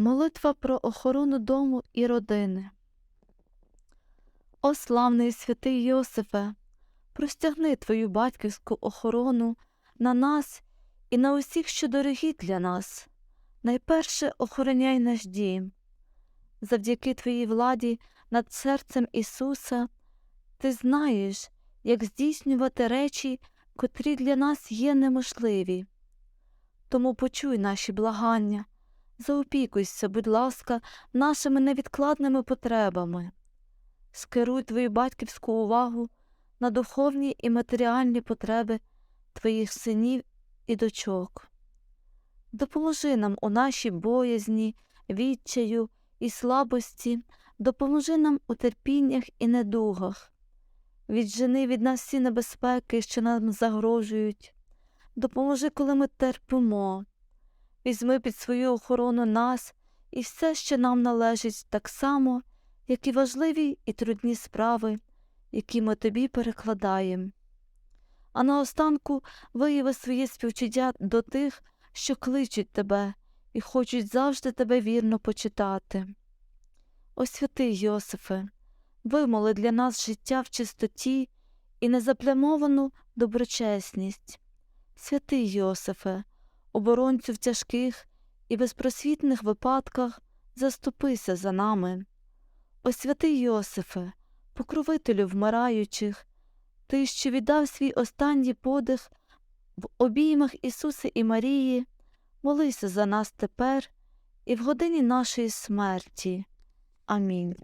Молитва про охорону дому і родини. О славний святий Йосифе, простягни твою батьківську охорону на нас і на усіх, що дорогі для нас. Найперше охороняй наш дім. Завдяки твоїй владі над серцем Ісуса, ти знаєш, як здійснювати речі, котрі для нас є неможливі. Тому почуй наші благання, заопікуйся, будь ласка, нашими невідкладними потребами. Скеруй твою батьківську увагу на духовні і матеріальні потреби твоїх синів і дочок. Допоможи нам у нашій боязні, відчаю і слабості, допоможи нам у терпіннях і недугах. Віджени від нас всі небезпеки, що нам загрожують. Допоможи, коли ми терпимо. Візьми під свою охорону нас і все, що нам належить, так само, як і важливі і трудні справи, які ми тобі перекладаємо. А наостанку вияви своє співчуття до тих, що кличуть тебе і хочуть завжди тебе вірно почитати. О святий Йосифе, вимоли для нас життя в чистоті і незаплямовану доброчесність. Святий Йосифе, оборонцю в тяжких і безпросвітних випадках, заступися за нами. О святий Йосифе, покровителю вмираючих, ти, що віддав свій останній подих в обіймах Ісуса і Марії, молися за нас тепер і в годині нашої смерті. Амінь.